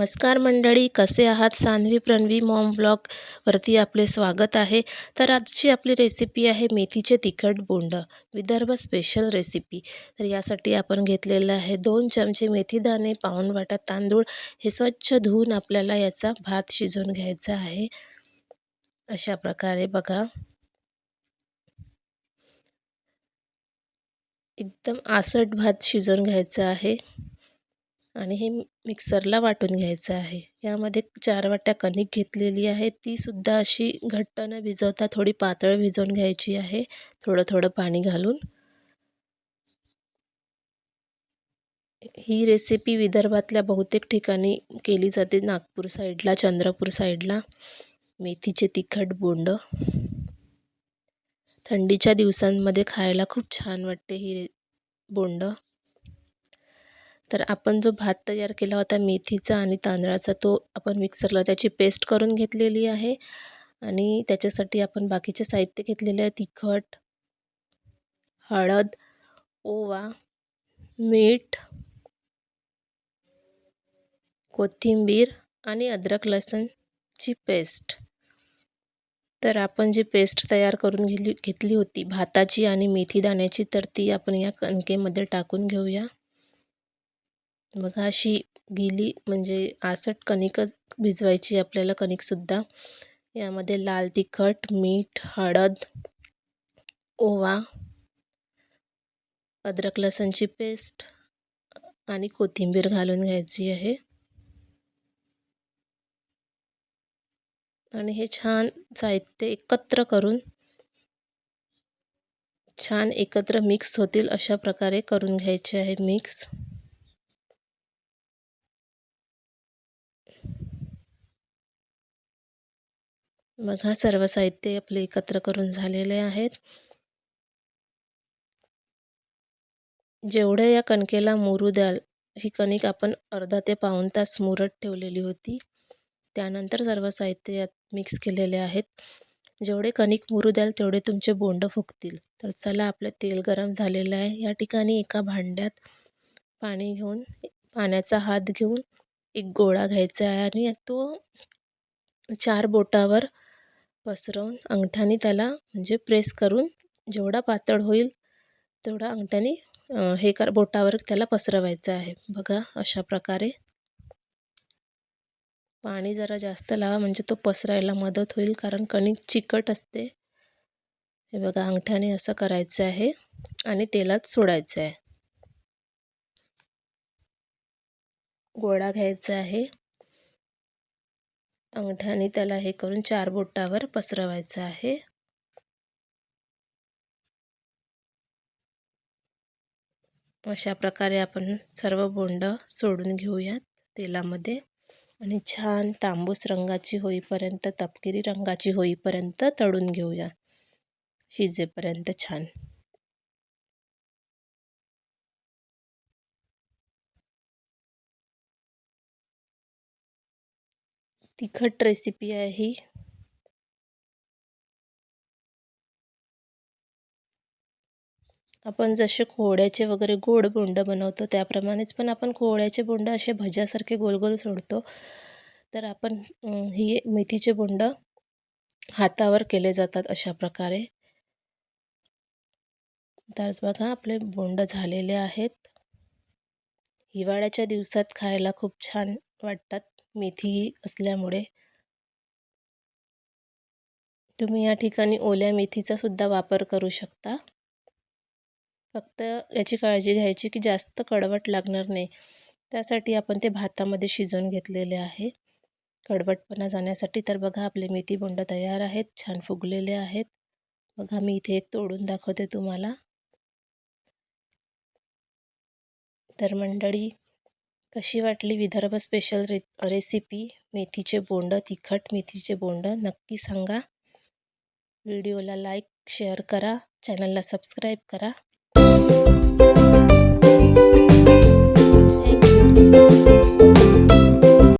नमस्कार मंडळी कसे आहात? सान्वी प्रणवी मॉम ब्लॉगवरती आपले स्वागत आहे. तर आजची आपली रेसिपी आहे मेथीचे तिखट बोंड विदर्भ स्पेशल रेसिपी तर यासाठी आपण घेतलेलं आहे दोन चमचे मेथी दाणे पाऊण वाटा तांदूळ. हे स्वच्छ धुवून आपल्याला याचा भात शिजवून घ्यायचा आहे. अशा प्रकारे बघा. एकदम आसट भात शिजवून घ्यायचा आहे. आणि हे मिक्सरला वाटून घ्यायचं आहे. यामध्ये चार वाट्या कणिक घेतलेली आहे. तीसुद्धा अशी घट्ट न भिजवता थोडी पातळ भिजवून घ्यायची आहे. थोडं थोडं पाणी घालून. ही रेसिपी विदर्भातल्या बहुतेक ठिकाणी केली जाते. नागपूर साईडला चंद्रपूर साईडला. मेथीचे तिखट बोंड. थंडीच्या दिवसांमध्ये खायला खूप छान वाटते ही बोंड. तर आपण जो भात तयार केला होता मेथीचा आणि तांदळाचा तो आपण मिक्सरला त्याची पेस्ट करून घेतलेली आहे आणि त्याच्यासाठी आपण बाकीचे साहित्य घेतलेले आहे. तिखट हळद ओवा मीठ कोथिंबीर आणि अद्रक लसणची पेस्ट. तर आपण जी पेस्ट तयार करून घेतली घेतली होती भाताची आणि मेथी दाण्याची तर ती आपण या कणकेमध्ये टाकून घेऊया. बघा अशी गिली म्हणजे आसट कणिकच भिजवायची आपल्याला कणिकसुद्धा. यामध्ये लाल तिखट मीठ हळद ओवा अद्रक लसणची पेस्ट आणि कोथिंबीर घालून घ्यायची आहे. आणि हे छान साहित्य एकत्र करून छान एकत्र मिक्स होतील अशा प्रकारे करून घ्यायचे आहे मिक्स बघा सर्व साहित्य आपले एकत्र करून झालेले आहेत. जेवढे या कणकेला मुरू द्याल ही कणिक आपण अर्धा ते पाऊण तास मुरत ठेवलेली होती. त्यानंतर सर्व साहित्य यात मिक्स केलेले आहेत. जेवढे कणिक मुरू द्याल तेवढे तुमचे बोंड फुगतील. तर चला आपलं तेल गरम झालेलं आहे. या ठिकाणी एका भांड्यात पाणी घेऊन पाण्याचा हात घेऊन एक गोळा घ्यायचा आहे आणि तो चार बोटावर पसरवून अंगठ्याने त्याला म्हणजे प्रेस करून जेवढा पातळ होईल तेवढा अंगठ्याने हे कर बोटावर त्याला पसरवायचं आहे. बघा अशा प्रकारे. पाणी जरा जास्त लावा म्हणजे तो पसरायला मदत होईल कारण कणिक चिकट असते. हे बघा अंगठ्याने असं करायचं आहे आणि तेलात सोडायचं आहे. गोळा घ्यायचा आहे. अंगठ्याने त्याला हे करून चार बोटावर पसरवायचं आहे. अशा प्रकारे आपण सर्व बोंड सोडून घेऊयात तेलामध्ये. आणि छान तांबूस रंगाची होईपर्यंत तपकिरी रंगाची होईपर्यंत तळून घेऊया. शिजेपर्यंत छान. तिखट रेसिपी आहे. ही आपण जसे कोहळ्याचे वगैरे गोड बोंड बनवतो त्याप्रमाणेच पण आपण कोहळ्याचे बोंड असे भज्यासारखे गोल गोल सोडतो. तर आपण ही मेथीचे बोंड हातावर केले जातात अशा प्रकारे. तर बघा आपले बोंड झालेले आहेत. हिवाळ्याच्या दिवसात खायला खूप छान वाटतात मेथी असल्यामुळे. तुम्ही या ठिकाणी ओल्या मेथीचा सुद्धा वापर करू शकता. फक्त याची काळजी घ्यायची की जास्त कडवट लागणार नाही. त्यासाठी आपण ते भातामध्ये शिजवून घेतलेले आहे. कडवटपणा जाण्यासाठी तर बघा आपले मेथी बोंड तयार आहेत छान फुगलेले आहेत. बघा मी इथे एक तोडून दाखवते तुम्हाला. तर मंडळी कशी वाटली विदर्भ स्पेशल रे रेसिपी मेथीचे बोंड तिखट मेथीचे बोंड नक्की सांगा. व्हिडिओला लाईक शेअर करा. चॅनलला सबस्क्राईब करा. Thank you.